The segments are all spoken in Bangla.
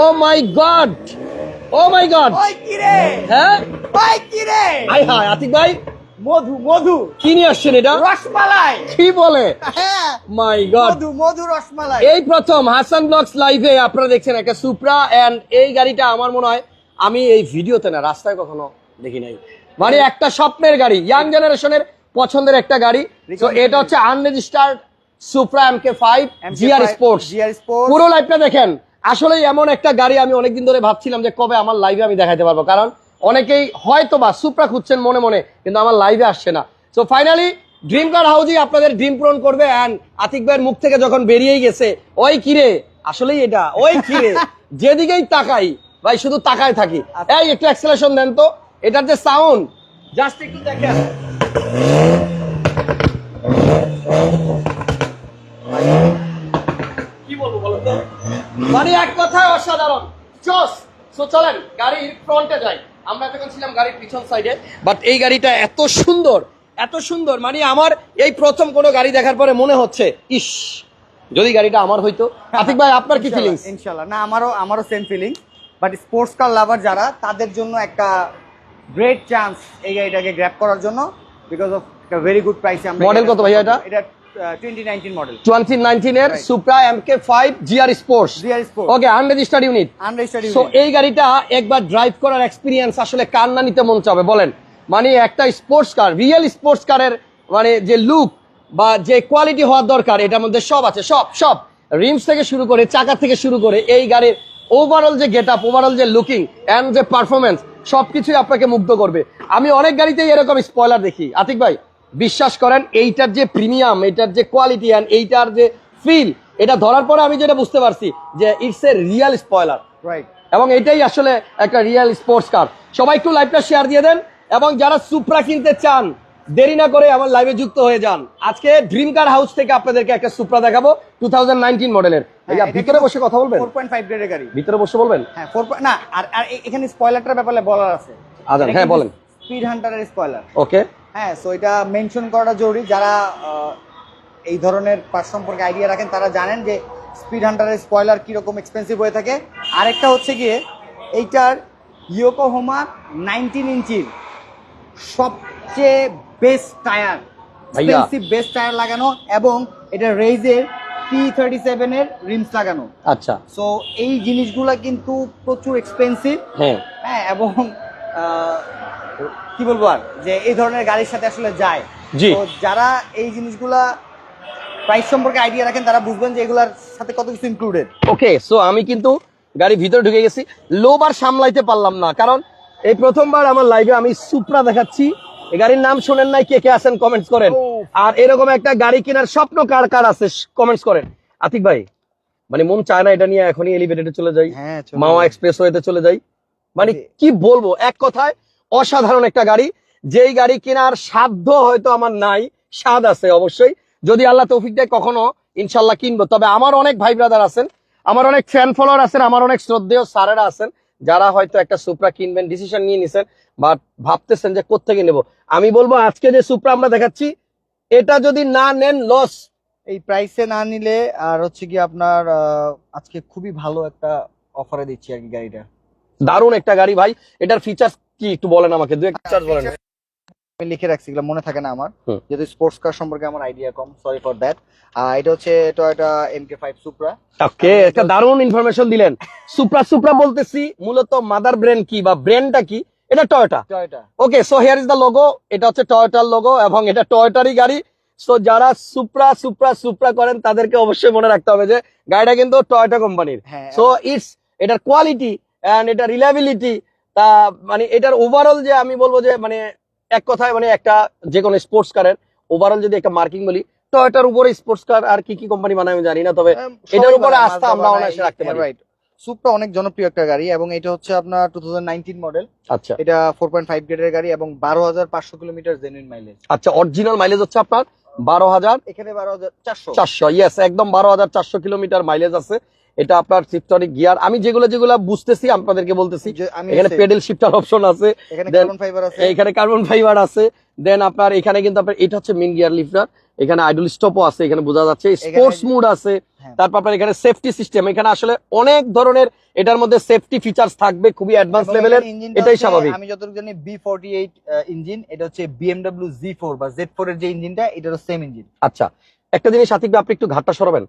O my god oh my god. কি হ্যাঁ? কি আই হাই আতিক ভাই। মধু মধু। কি নিয়ে আসছেন এটা? রসমালাই। কি বলে? হ্যাঁ। My god. মধু মধু রসমালাই। এই প্রথম হাসান ব্লগস লাইভে আপনারা দেখছেন একটা সুপ্রা এন্ড এই গাড়িটা আমার মনে হয় আমি এই ভিডিওতে না রাস্তায় কখনো দেখি নাই। মানে একটা স্বপ্নের গাড়ি ইয়াং জেনারেশনের পছন্দের একটা গাড়ি। তো এটা হচ্ছে unregistered Supra MK five GR sports GR sports পুরো লাইভটা দেখেন। আসলে এমন একটা গাড়ি আমি অনেকদিন ধরে ভাবছিলাম যে কবে আমার লাইভে আমি দেখাতে পারব। কারণ অনেকেই হয়তো বা সুপ্রা খুঁজছেন মনে মনে কিন্তু আমার লাইভে আসছে না। সো ফাইনালি ড্রিম কার হাউজই আপনাদের ড্রিম পূরণ করবে অ্যান্ড আতিক ভাইয়ের মুখ থেকে যখন বেরিয়েই গেছে ওই কিরে আসলেই এটা? ওই কিরে যেদিকেই তাকাই ভাই শুধু তাকায় থাকি। এই একটু অ্যাক্সেলেশন দেন তো। এটার যে সাউন্ড জাস্ট একটু দেখেন কি বলব বলো তো মানে এক কথায় অসাধারণ। চস সো চলেন গাড়ির ফ্রন্টে যাই। আমরা যখন ছিলাম গাড়ির পিছন সাইডে বাট এই গাড়িটা এত সুন্দর এত সুন্দর মানে আমার এই প্রথম কোনো গাড়ি দেখার পরে মনে হচ্ছে ইস যদি গাড়িটা আমার হইতো। আতিক ভাই আপনার কি ফিলিংস ইনশাআল্লাহ না আমারও আমারও same feeling but sports car lover যারা তাদের জন্য একটা গ্রেট চান্স এই গাড়িটাকে গ্র্যাব করার জন্য বিকজ অফ একটা ভেরি গুড প্রাইসে আমরা Model কত ভাইয়া এটা? এটা twenty nineteen model twenty নাইনটিনের Supra MK GR sports. Okay unregistered unit unregistered so এই গাড়িটা একবার ড্রাইভ করার এক্সপিরিয়েন্স আসলে কার না নিতে মন চাবে বলেন। মানে একটা স্পোর্টস কার রিয়েল স্পোর্টস কারের মানে যে লুক বা যে কোয়ালিটি হওয়ার দরকার এটার মধ্যে সব আছে সব সব। রিমস থেকে শুরু করে চাকা থেকে শুরু করে এই গাড়ির ওভারঅল যে গেট আপ ওভারঅল যে লুকিং অ্যান্ড যে পারফরমেন্স সবকিছুই আপনাকে মুগ্ধ করবে। আমি অনেক গাড়িতেই এরকম স্পয়লার দেখি। আতিক ভাই বিশ্বাস করেন এইটার যে প্রিমিয়াম এইটার যে কোয়ালিটি অ্যান্ড এইটার যে ফিল এটা ধরার পরে আমি যেটা বুঝতে পারছি যে it's a real spoiler right এবং এটাই আসলে একটা রিয়েল স্পোর্টস কার সবাই একটু লাইভটা শেয়ার দিয়ে দেন এবং যারা সুপ্রা কিনতে চান দেরি না করে আমার লাইভে যুক্ত হয়ে যান। আজকে ড্রিম কার হাউস থেকে আপনাদেরকে একটা সুপ্রা দেখাবো টু মডেলের ভাইয়া ভিতরে বসে কথা বলবেন? ফোর পয়েন্ট ফাইভ গ্রেডের গাড়ি। ভিতরে বসে বলবেন? হ্যাঁ ফোর না আর আর এখানে স্পয়লারটার ব্যাপারে বলার আছে। হ্যাঁ, বলেন। স্পিড হান্টারের স্পয়লার ওকে হ্যাঁ সো এটা মেনশন করাটা জরুরি। যারা এই ধরনের পার্ট সম্পর্কে আইডিয়া রাখেন তারা জানেন যে স্পিড হান্টারের স্পয়লার কীরকম এক্সপেন্সিভ হয়ে থাকে। আরেকটা হচ্ছে গিয়ে এইটার ইয়োকোহোমা নাইনটিন ইঞ্চির সবচেয়ে best tyre expensive best tyre লাগানো এবং এটা রেইজের টি থার্টি সেভেনের রিমস লাগানো। আচ্ছা। সো এই জিনিসগুলা কিন্তু প্রচুর এক্সপেন্সিভ হ্যাঁ। হ্যাঁ এবং কি বলব আর? যে এই ধরনের গাড়ির সাথে আসলে যায়। জি। তো যারা এই জিনিসগুলা প্রাইস সম্পর্কে আইডিয়া রাখেন তারা বুঝবেন যে এগুলার সাথে কত কিছু ইনক্লুডেড ওকে সো আমি কিন্তু গাড়ি ভিতরে ঢুকে গেছি। লোবার সামলাইতে পারলাম না কারণ এই প্রথমবার আমার লাইভে আমি সুপ্রা দেখাচ্ছি। এই গাড়ির নাম শোনেন নাই কে কে আছেন কমেন্টস করেন। আর এরকম একটা গাড়ি কেনার স্বপ্ন কার কার আছে কমেন্টস করেন। আতিক ভাই মানে মন চায় না এটা নিয়ে এখনই এলিভেটেডে চলে যাই। হ্যাঁ মাওয়া এক্সপ্রেস ওয়েতে চলে যাই। মানে কি বলব এক কথায় অসাধারণ একটা গাড়ি। যেই গাড়ি কেনার সাধ্য হয়তো আমার নাই স্বাদ আছে অবশ্যই। যদি আল্লাহ তৌফিক দেয় কখনো ইনশাল্লাহ কিনবো। তবে আমার অনেক ভাই ব্রাদার আছেন আমার অনেক ফ্যান ফলোয়ার আছেন আমার অনেক শ্রদ্ধেয় স্যারেরা আছেন যারা হয়তো একটা সুপ্রা কিনবেন ডিসিশন নিয়ে নিছেন বাট ভাবতেছেন যে কোথেকে নেব। আমি বলব আজকে যে সুপ্রা আমরা দেখাচ্ছি এটা যদি না নেন লস এই প্রাইসে না নিলে আর হচ্ছে কি আপনার আজকে খুবই ভালো একটা অফারে দিচ্ছি আর কি গাড়িটা। দারুণ একটা গাড়ি ভাই। এটার ফিচার্স কি একটু বলেন আমাকে দু একটা features বলেন। আমি লিখে রাখছি এগুলো মনে থাকে না আমার। যেহেতু স্পোর্টস কার সম্পর্কে আমার আইডিয়া কম সরি ফর দ্যাট এটা হচ্ছে Toyota MK five Supra okay একটা দারুণ ইনফরমেশন দিলেন। সুপ্রা সুপ্রা বলতেছি মূলত মাদার ব্র্যান্ড কি বা ব্র্যান্ডটা কি? এটা Toyota Toyota okay so here is the logo এটা হচ্ছে টয়োটার লোগো এবং এটা টয়োটারই গাড়ি। সো যারা সুপ্রা সুপ্রা সুপ্রা করেন তাদেরকে অবশ্যই মনে রাখতে হবে যে গাড়িটা কিন্তু টয়োটা কোম্পানির সো ইটস এটার কোয়ালিটি এন্ড এটা রিলায়েবিলিটি তা মানে এটার ওভারঅল যে আমি বলব যে মানে এক কথায় মানে একটা যে কোনো স্পোর্টস কারের ওভারঅল যদি একটা মার্কিং বলি টয়োটার উপরে স্পোর্টস কার আর কি কি কোম্পানি বানায় আমি জানি না তবে এটার উপরে আস্থা আমরা অনায়াসে রাখতে পারি। রাইট সুপ্রা অনেক জনপ্রিয় একটা গাড়ি এবং এটা হচ্ছে আপনার টু মডেল আচ্ছা। এটা ফোর পয়েন্ট ফাইভ গ্রেডের গাড়ি এবং বারো হাজার পাঁচশো কিলোমিটার জেনুইন মাইলেজ আচ্ছা অরিজিনাল মাইলেজ হচ্ছে আপনার বারো হাজার এখানে বারো হাজার চারশো। চারশো ইয়েস একদম বারো হাজার চারশো কিলোমিটার মাইলেজ আছে। এটা আপনার সিফটনিক গিয়ার। আমি যেগুলো যেগুলো বুঝতেছি আপনাদেরকে বলতেছি। এখানে পেডেল শিফটার অপশন আছে। এখানে কার্বন ফাইবার আছে। এখানে কার্বন ফাইবার আছে। দেন আপনার এখানে কিন্তু আপনার এটা হচ্ছে মেন গিয়ার লিফটার এখানে আইডল স্টপও আছে এখানে বোঝা যাচ্ছে। স্পোর্টস মুড আছে। হ্যাঁ। তারপর আপনার এখানে সেফটি সিস্টেম এখানে আসলে অনেক ধরনের এটার মধ্যে সেফটি ফিচার্স থাকবে খুবই অ্যাডভান্স লেভেলের এটাই স্বাভাবিক। আমি যতটুকু জানি বি ফোর্টি এইট ইঞ্জিন এটা হচ্ছে জি ফোর বা জেড ফোর এর যে ইঞ্জিনটা এটারও সেম ইঞ্জিন আচ্ছা একটা জিনিস সাথিক আপনি একটু ঘাটটা সরাবেন।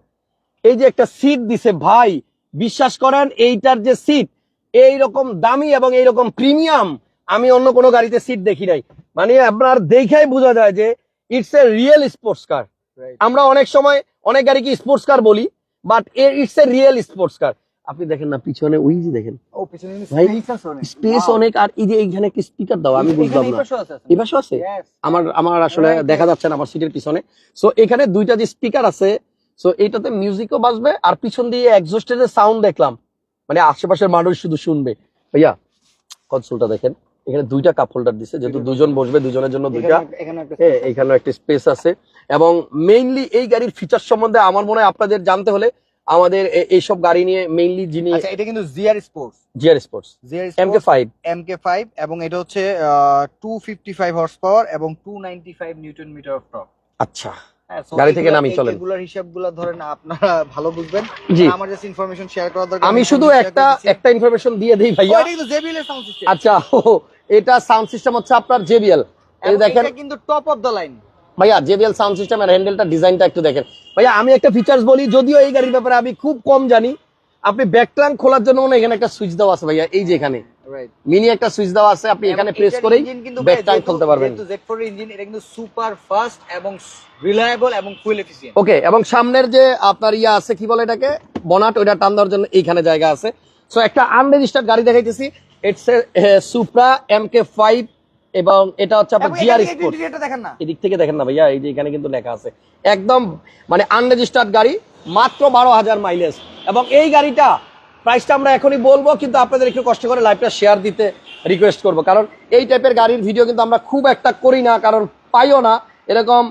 এই যে একটা সিট দিছে ভাই বিশ্বাস করেন এইটার যে সিট এই রকম দামি এবং এই রকম প্রিমিয়াম আমি অন্য কোনো গাড়িতে সিট দেখি নাই। মানে আপনার দেখেই বোঝা যায় যে it's a real sports car আমরা অনেক সময় অনেক গাড়িকে স্পোর্টস কার বলি but it's a real sports car আপনি দেখেন না পিছনে ওই যে দেখেন। স্পেস অনেক। আর এই যে এইখানে একটা স্পিকার দাও আমি বুঝলাম না এই পাশেও আছে আমার আমার আসলে দেখা যাচ্ছে না আমার সিটের পিছনে। সো এখানে দুইটা যে স্পিকার আছে সো এইটাতে মিউজিকও বাজবে আর পিছন দিয়ে এক্সস্টের সাউন্ড দেখলাম। মানে আশেপাশের মানুষ শুধু শুনবে। ভাইয়া কনসোলটা দেখেন। এখানে দুইটা কাপ হোল্ডার দিছে যেহেতু দুজন বসবে দুজনের জন্য দুইটা। এখানে- একটা হ্যাঁ স্পেস আছে। এবং মেইনলি এই গাড়ির ফিচার সম্বন্ধে আমার মনে হয় আপনাদের জানতে হলে আমাদের এইসব গাড়ি নিয়ে মেইনলি যিনি আচ্ছা এটা কিন্তু GR sports GR sports GR M K five MK five এবং এটা হচ্ছে two fifty five horse power এবং two ninety five newton metre of torque আচ্ছা। গাড়ি থেকে নামিয়ে চলেন। এগুলোর হিসাবগুলো ধরেন আপনারা ভালো বুঝবেন। আমার জাস্ট ইনফরমেশন শেয়ার করার দরকার আমি শুধু একটা একটা ইনফরমেশন দিয়ে দিই ভাইয়া। এটা কিন্তু JBL এর সাউন্ড সিস্টেম আচ্ছা এটা সাউন্ড সিস্টেম হচ্ছে আপনার জেবিএল এই দেখেন এটা কিন্তু টপ অফ দ্য লাইন ভাইয়া জেবিএল সাউন্ড সিস্টেমের হ্যান্ডেলটা ডিজাইনটা একটু দেখেন। ভাইয়া আমি একটা ফিচার্স বলি যদিও এই গাড়ির ব্যাপারে আমি খুব কম জানি। আপনি ব্যাক ট্রাঙ্ক খোলার জন্য এখানে একটা সুইচ দেওয়া আছে ভাইয়া এই যে এখানে। মিনি একটা সুইচ দেওয়া আছে আপনি এখানে প্রেস করেই ব্যাক ট্রাঙ্ক খুলতে পারবেন। যেহেতু Z4 ইঞ্জিন এটা কিন্তু সুপার ফাস্ট এবং রিলায়েবল এবং ফুয়েল এফিশিয়েন্ট ওকে এবং সামনের যে আপনার ইয়া আছে কি বলে এটাকে? বনাট ওইটা টান দেওয়ার জন্য এইখানে জায়গা আছে। সো একটা আনরেজিস্টার্ড গাড়ি দেখাইতেছি। It's a Supra M K five এবং এটা হচ্ছে আপনার জিআর স্পোর্ট এটা দেখেন না। এদিক থেকে দেখেন না ভাইয়া এই যে এখানে কিন্তু লেখা আছে। একদম মানে আনরেজিস্টার্ড গাড়ি মাত্র বারো হাজার মাইলেজ এবং এই গাড়িটা প্রাইসটা আমরা এখনই বলব কিন্তু আপনাদের একটু কষ্ট করে লাইভটা শেয়ার দিতে রিকোয়েস্ট করব। কারণ এই টাইপের গাড়ির ভিডিও কিন্তু আমরা খুব একটা করি না কারণ পাইও না। এরকম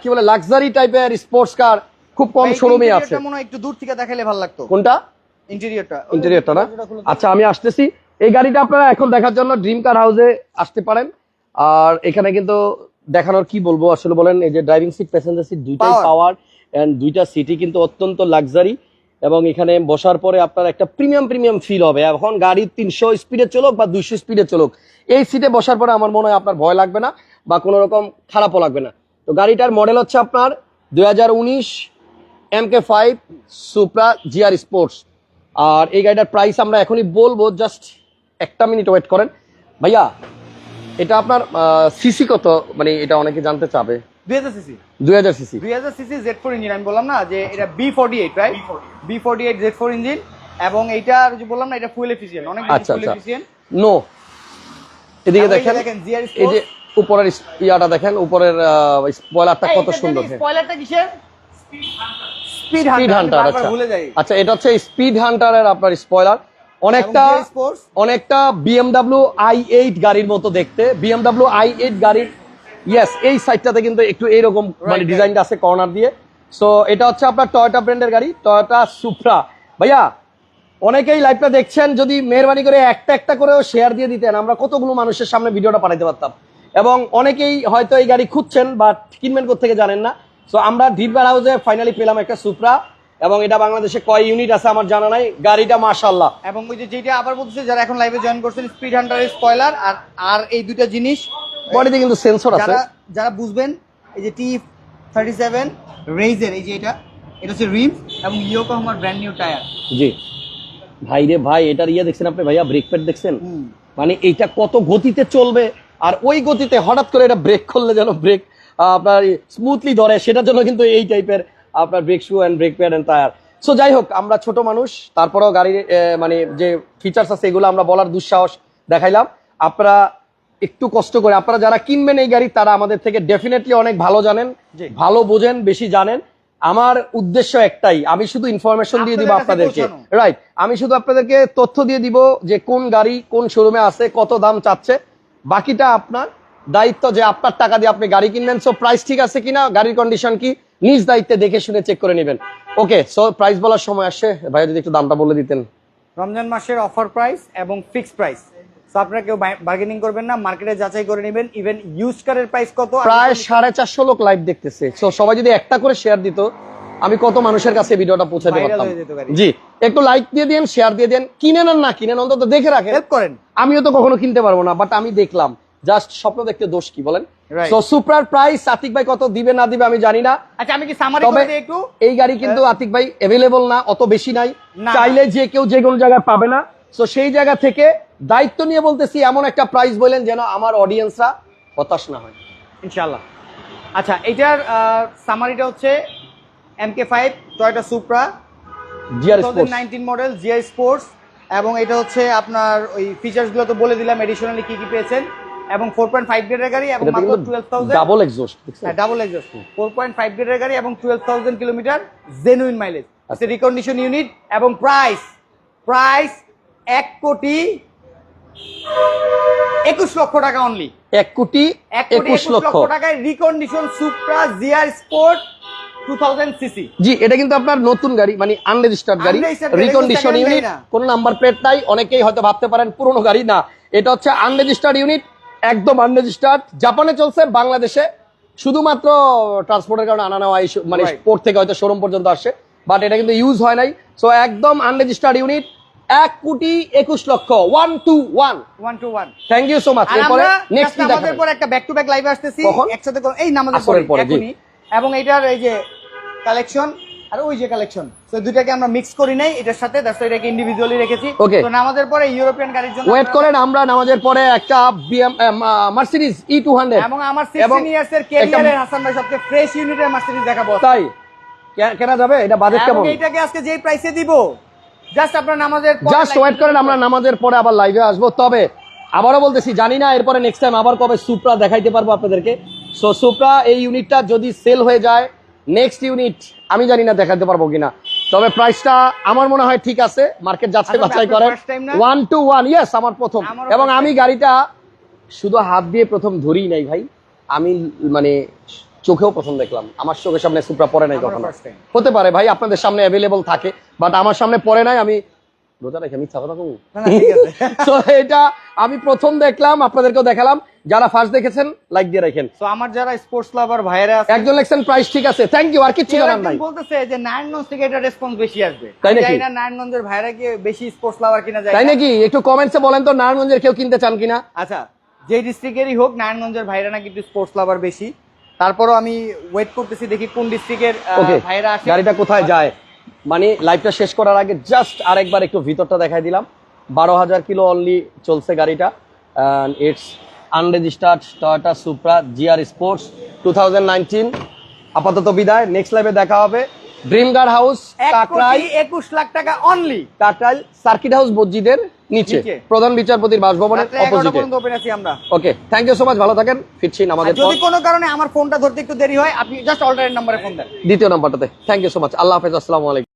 কি বলে লাক্সারি টাইপের স্পোর্টস কার খুব কম শোরুমে আছে। মনে একটু দূর থেকে দেখালে ভালো লাগতো। কোনটা? ইন্টেরিয়রটা ইন্টেরিয়রটা না? আচ্ছা আমি আসতেছি। এই গাড়িটা আপনারা এখন দেখার জন্য ড্রিম কার হাউসে আসতে পারেন। আর এখানে কিন্তু দেখানোর কি বলব? আসলে বলেন এই যে ড্রাইভিং সিট প্যাসেঞ্জার সিট দুইটাই পাওয়ার এন্ড দুইটা সিটই কিন্তু অত্যন্ত লাক্সারি এবং এখানে বসার পরে আপনার একটা প্রিমিয়াম প্রিমিয়াম ফিল হবে। এখন গাড়ি তিনশো স্পিডে চলুক বা দুইশো স্পিডে চলুক, এই সিটে বসার পরে আমার মনে হয় আপনার ভয় লাগবে না বা কোনো রকম খারাপও লাগবে না। তো গাড়িটার মডেল হচ্ছে আপনার দুই হাজার উনিশ M K five Supra GR sports আর এই গাড়িটার প্রাইস আমরা এখনই বলব জাস্ট একটা মিনিট ওয়েট করেন। ভাইয়া, এটা আপনার সিসি কত? মানে এটা অনেকে জানতে চাবে। দুই হাজার সিসি? দুই হাজার সিসি। দুই হাজার সিসি জেড ফোর ইঞ্জিন আমি বললাম না যে এটা B forty eight right B forty eight Z four engine এবং এটা যে বললাম না এটা ফুয়েল এফিসিয়েন্ট অনেক আচ্ছা, ফুয়েল আচ্ছা। নো এদিকে দেখেন দেখেন এই যে উপরের ইয়াটা দেখেন উপরের স্পয়লারটা কত সুন্দর। স্পয়লারটা কিসের? স্পিড স্পিড হান্টার আচ্ছা। আচ্ছা এটা হচ্ছে স্পিড হান্টারের আপনার স্পয়লার অনেকটা স্পোর্টস অনেকটা বিএমডাব্লিউ আই এইট গাড়ির মতো দেখতে। বিএমডাব্লিউ আই এইট গাড়ির ইয়েস এই সাইডটাতে কিন্তু একটু এইরকম মানে ডিজাইনটা আছে কর্নার দিয়ে। সো এটা হচ্ছে আপনার টয়োটা ব্র্যান্ডের গাড়ি টয়োটা সুপ্রা ভাইয়া অনেকেই লাইভটা দেখছেন যদি মেহরবানি করে একটা একটা করেও শেয়ার দিয়ে দিতেন আমরা কতগুলো মানুষের সামনে ভিডিওটা পাঠাতে পারতাম। এবং অনেকেই হয়তো এই গাড়ি খুঁজছেন বা কিনবেন থেকে জানেন না। সো আমরা ডিপবার হাউসে ফাইনালি পেলাম একটা সুপ্রা এবং এটা বাংলাদেশে কয় ইউনিট আছে আমার জানা নাই। গাড়িটা মাশাল্লাহ এবং ওই যে যেটা আবার বলতেছে যারা এখন লাইভে জয়েন করছেন স্পিড হান্টারের স্পয়লার আর আর এই দুইটা জিনিস বডিতে কিন্তু সেন্সর আছে। যারা যারা বুঝবেন এই যে টি থার্টি সেভেন রেইজের এই যে এটা এটা হচ্ছে রিম এবং ইয়োকোহামার ব্র্যান্ড নিউ টায়ার জি। ভাই রে ভাই এটার ইয়ে দেখছেন আপনি ভাইয়া? ব্রেক প্যাড দেখছেন? মানে এইটা কত গতিতে চলবে? আর ওই গতিতে হঠাৎ করে এটা ব্রেক করলে যেন ব্রেক আপনার স্মুথলি ধরে সেটার জন্য কিন্তু এই টাইপের আপনার brake shoe and brake pad and tyre so যাই হোক আমরা ছোট মানুষ তারপরেও গাড়ির মানে যে ফিচার্স আছে এগুলো আমরা বলার দুঃসাহস দেখাইলাম। আপনারা একটু কষ্ট করে। আপনারা যারা কিনবেন এই গাড়ি তারা আমাদের থেকে ডেফিনেটলি অনেক ভালো জানেন। ভালো বোঝেন বেশি জানেন। আমার উদ্দেশ্য একটাই আমি শুধু ইনফরমেশন দিয়ে দিব আপনাদেরকে। রাইট আমি শুধু আপনাদেরকে তথ্য দিয়ে দিব যে কোন গাড়ি কোন শোরুমে আছে কত দাম চাচ্ছে। বাকিটা আপনার দায়িত্ব যে আপনার টাকা দিয়ে আপনি গাড়ি কিনবেন। সো প্রাইস ঠিক আছে কিনা গাড়ির কন্ডিশন কি নিজ দায়িত্বে দেখে শুনে চেক করে নেবেন। ওকে সো প্রাইস বলার সময় আসে ভাইয়া যদি একটু দামটা বলে দিতেন। রমজান মাসের অফার প্রাইস এবং ফিক্সড প্রাইস তো আপনারা কেউ বার্গেনিং করবেন না মার্কেটে যাচাই করে নেবেন। ইভেন ইউজ কারের প্রাইস কত? প্রায় সাড়ে চারশো লোক লাইভ দেখতেছে। সো সবাই যদি একটা করে শেয়ার দিত আমি কত মানুষের কাছে ভিডিওটা পৌঁছাতে Viral পারতাম। হয়ে। জি একটু লাইক দিয়ে দেন শেয়ার দিয়ে দেন কিনেন আর না কিনেন অন্তত দেখে রাখেন। হেল্প করেন। আমিও তো কখনো কিনতে পারব না বাট আমি দেখলাম। জাস্ট স্বপ্ন দেখতে দোষ কি বলেন. সো সুপ্রার প্রাইস আতিক ভাই কত দিবে না দিবে আমি জানি না। আচ্ছা আমি কি সামারি করে দিই একটু? এই গাড়ি কিন্তু আতিক ভাই অ্যাভেলেবল না অত বেশি নাই। চাইলে যে কেউ যে কোনো জায়গায় পাবে না। সো সেই জায়গা থেকে দায়িত্ব নিয়ে বলতেছি এমন একটা প্রাইস বলেন যেন আমার অডিয়েন্সরা হতাশ না হয়। ইনশাল্লাহ আচ্ছা এটার সামারিটা হচ্ছে M K five Toyota Supra GR two model GR sports এবং এটা হচ্ছে আপনার ওই ফিচার্সগুলো তো বলে দিলাম এডিশনালি কি কি পেয়েছেন এবং ফোর পয়েন্ট ফাইভ গ্রেডের গাড়ি এবং মাত্র কিন্তু টুয়েলভ থাউজেন্ড ডাবল এক্সস্ট হ্যাঁ double exhaust four point five গ্রেডের গাড়ি এবং twelve thousand kilometre genuine mileage আচ্ছা। রিকন্ডিশন ইউনিট এবং প্রাইস প্রাইস এক কোটি একুশ লক্ষ টাকা অনলি এক কোটি একুশ লক্ষ টাকায় রিকন্ডিশন সুপ্রা জিআর স্পোর্ট জি এটা কিন্তু আপনার নতুন গাড়ি মানে আনরেজিস্টার্ড গাড়ি। Recondition unit. কোন নাম্বার প্লেট নাই অনেকেই হয়তো ভাবতে পারেন পুরনো গাড়ি না। এটা হচ্ছে আনরেজিস্টার্ড ইউনিট একদম আনরেজিস্টার্ড জাপানে চলছে বাংলাদেশে। শুধুমাত্র ট্রান্সপোর্টের কারণে আনা নেওয়া মানে. পোর্ট থেকে হয়তো শোরুম পর্যন্ত আসে বাট এটা কিন্তু ইউজ হয় নাই। সো একদম আনরেজিস্টার্ড ইউনিট এক কোটি একুশ lakh one two one one two one thank you so much এরপরে নেক্সট নামাজের পর একটা ব্যাক টু ব্যাক লাইভ আসতেছি। একসাথে এই নামাজের পরে এবং এটার এই যে কালেকশন আর ওই যে কালেকশন তো দুটাকে আমরা মিক্স করি নাই এটার সাথে দ্যাটস এটাকে ইন্ডিভিজুয়ালি রেখেছি। Okay. তো নামাজের পরে ইউরোপিয়ান গাড়ির জন্য ওয়েট করেন আমরা নামাজের পরে একটা BM Mercedes E two hundred এবং আমার এবং 16 ইয়ার্স এর ক্যারিয়ারের হাসান ভাই সবচেয়ে ফ্রেশ ইউনিটের মার্সিডিজ দেখাবো। তাই কেনা যাবে? এটা বাজেট কেমন? এইটাকে আজকে যেই প্রাইসে দিব জাস্ট আপনার নামাজের জাস্ট ওয়েট করেন আমরা নামাজের পরে আবার লাইভে আসব। তবে আবারও বলতেছি জানি না এরপরে নেক্সট টাইম আবার কবে সুপ্রা দেখাইতে পারব আপনাদেরকে। সো সুপ্রা এই ইউনিটটা যদি সেল হয়ে যায় নেক্সট ইউনিট আমি জানি না দেখাতে পারব কিনা। তবে প্রাইসটা আমার মনে হয় ঠিক আছে মার্কেট যাচাই আচ্ছা, বাছাই করে? ওয়ান টু ওয়ান ইয়েস আমার প্রথম। এবং আমি গাড়িটা শুধু হাত দিয়ে প্রথম ধরি নাই ভাই। আমি মানে চোখেও প্রথম দেখলাম। আমার চোখের সামনে সুপ্রা পরে নাই কখনো। হতে পারে ভাই আপনাদের সামনে অ্যাভেলেবল থাকে বাট আমার সামনে পড়ে নাই আমি রোজা রেখে মিথ্যা কথা কমু না, না, ঠিক আছে। তো এটা আমি প্রথম দেখলাম আপনাদেরকেও দেখালাম। যারা ফার্স্ট দেখেছেন লাইক দিয়ে রাখেন। তো আমার যারা স্পোর্টস লাভার ভাইরা আছে একজন লেখছেন প্রাইস ঠিক আছে। থ্যাংক ইউ আর জানার নাই। বলতেছে যে নারায়ণগঞ্জ থেকে এটা রেসপন্স বেশি আসবে। তাই নাকি? না নারায়ণগঞ্জের ভাইরা কি বেশি স্পোর্টস লাভার কিনা যায়। তাই নাকি? একটু কমেন্টসে বলেন তো নারায়ণগঞ্জের কেউ কিনতে চান কিনা? আচ্ছা যে ডিস্ট্রিক্টেরই হোক নারায়ণগঞ্জের ভাইরা নাকি একটু স্পোর্টস লাভার বেশি। তারপরও আমি ওয়েট করতেছি দেখি কোন ডিস্ট্রিক্টের ভাইরা আসে গাড়িটা কোথায় যায়? মানে লাইভটা শেষ করার আগে জাস্ট আরেকবার একটু ভিতরটা দেখাই দিলাম। বারো হাজার কিলো অনলি চলছে গাড়িটা। It's unregistered Toyota Supra GR sports two আপাতত বিদায় নেক্সট লাইভে দেখা হবে। ড্রিম গার্ড হাউস একুশ লাখ টাকা অনলি কাকরাইল সার্কিট হাউস মসজিদের নিচে। প্রধান বিচারপতির বাসভবনের অপোজিটে ওপেন আছি আমরা। Okay thank you so much ভালো থাকেন ফিরছি আমাদের যদি কোনো কারণে আমার ফোনটা ধরতে একটু দেরি হয় আপনি জাস্ট অল্টারনেট নম্বরে ফোন দেন। দ্বিতীয় নাম্বারটাতে। থ্যাংক ইউ সো মাচ আল্লাহ হাফেজ আসসালামু আলাইকুম।